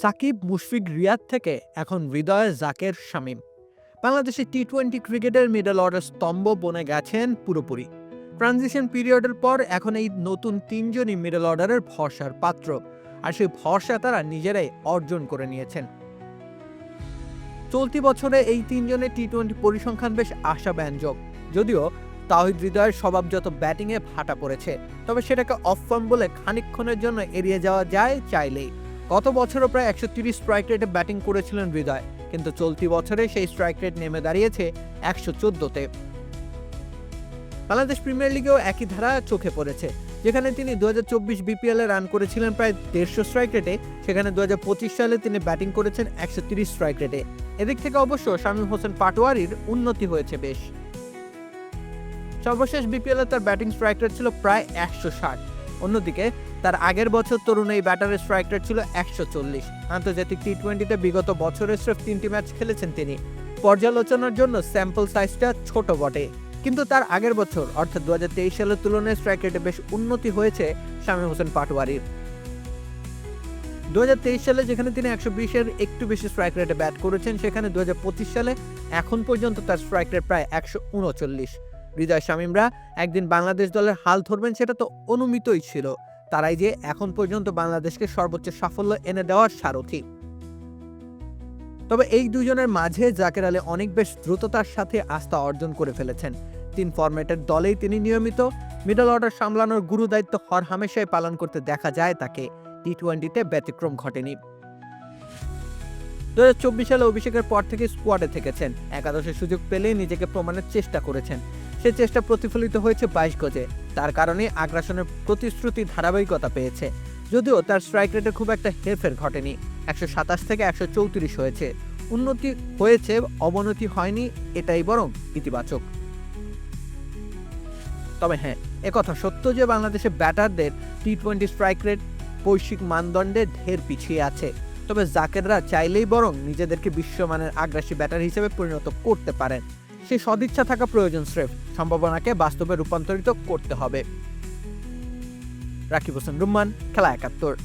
সাকিব মুশফিক রিয়াদ থেকে এখন হৃদয়ে জাকের শামীম। বাংলাদেশের টি টোয়েন্টি ক্রিকেটের মিডল অর্ডার স্তম্ভ বনে গেছেন পুরোপুরি। ট্রানজিশন পিরিয়ডের পর এখন এই নতুন তিনজনই মিডল অর্ডারের ভরসার পাত্র, আর সেই ভরসা তারা নিজেরাই অর্জন করে নিয়েছেন। চলতি বছরে এই তিনজনের টি টোয়েন্টি পরিসংখ্যান বেশ আশাব্যঞ্জক, যদিও তাহিদ হৃদয়ের স্বভাবজাত ব্যাটিংয়ে ভাটা পড়েছে, তবে সেটাকে অফ ফর্ম বলে খানিকক্ষণের জন্য এড়িয়ে যাওয়া যায় চাইলেই। গত বছরও প্রায় একশো তিরিশ স্ট্রাইক রেটে ব্যাটিং করেছিলেন হৃদয়, কিন্তু চলতি বছরে সেই স্ট্রাইক রেট নেমে দাঁড়িয়েছে একশো চোদ্দোতে। বাংলাদেশ প্রিমিয়ার লিগেও একই ধারা চোখে পড়েছে, যেখানে তিনি দু হাজার চব্বিশ বিপিএলে রান করেছিলেন প্রায় দেড়শো স্ট্রাইক রেটে সেখানে দু হাজার পঁচিশ সালে তিনি ব্যাটিং করেছেন একশো তিরিশ স্ট্রাইক রেটে এদিক থেকে অবশ্য শামীম হোসেন পাটোয়ারির উন্নতি হয়েছে বেশ। সর্বশেষ বিপিএলে তার ব্যাটিং স্ট্রাইক রেট ছিল প্রায় একশো ষাট। অন্যদিকে তার আগের বছর তরুণ এই ব্যাটারের স্ট্রাইক রেট ছিল একশো চল্লিশ। আন্তর্জাতিক টি টোয়েন্টিতে বিগত বছরের স্রেফ তিনটি ম্যাচ খেলেছেন তিনি। পর্যালোচনার জন্য স্যাম্পল সাইজটা ছোট বটে। কিন্তু তার আগের বছর, অর্থাৎ দুহাজার তেইশ সালের তুলনায় স্ট্রাইক রেটে বেশ উন্নতি হয়েছে শামীম হোসেন পাটোয়ারির। দু সালে যেখানে তিনি একশো বিশের একটু বেশি স্ট্রাইক রেটে ব্যাট করেছেন, সেখানে দুই হাজার পঁচিশ সালে এখন পর্যন্ত তার স্ট্রাইক রেট প্রায় একশো উনচল্লিশ। হৃদয় শামীমরা একদিন বাংলাদেশ দলের হাল ধরবেন সেটা তো অনুমিতই ছিল। তারাই যে এখন পর্যন্ত বাংলাদেশকে সর্বোচ্চ সাফল্য এনে দেওয়ার সারথি। তবে এই দুজনের মাঝে জাকের আলী অনেক বেশ দ্রুততার সাথে আস্থা অর্জন করে ফেলেছেন। তিন ফরম্যাটের দলেই তিনি নিয়মিত মিডল অর্ডার সামলানোর গুরু দায়িত্ব হর হামেশাই পালন করতে দেখা যায় তাকে। টি টোয়েন্টিতে ব্যতিক্রম ঘটেনি। দু হাজার চব্বিশ সালে অভিষেকের পর থেকে স্কোয়াডে থেকেছেন। একাদশের সুযোগ পেলেই নিজেকে প্রমাণের চেষ্টা করেছেন। সে চেষ্টা প্রতিফলিত হয়েছে বাইশ গজে। তার কারণে আগ্রাসনের প্রতিশ্রুতি ধারাবাহিকতা পেয়েছে, যদিও তার স্ট্রাইক রেটে খুব একটা হেরফের ঘটেনি। একশো সাতাশ থেকে একশো চৌত্রিশ হয়েছে। উন্নতি হয়েছে, অবনতি হয়নি, এটাই বরং ইতিবাচক। তবে হ্যাঁ একথা সত্য যে বাংলাদেশের ব্যাটারদের টি টোয়েন্টি স্ট্রাইক রেট বৈশ্বিক মানদণ্ডে ঢের পিছিয়ে আছে। তবে জাকেররা চাইলেই বরং নিজেদেরকে বিশ্বমানের আগ্রাসী ব্যাটার হিসেবে পরিণত করতে পারেন। সেই সদিচ্ছা থাকা প্রয়োজন স্রেফ। সম্ভাবনাকে বাস্তবে রূপান্তরিত করতে হবে। রাকিব হোসেন, রুম্মান, খেলা একাত্তর।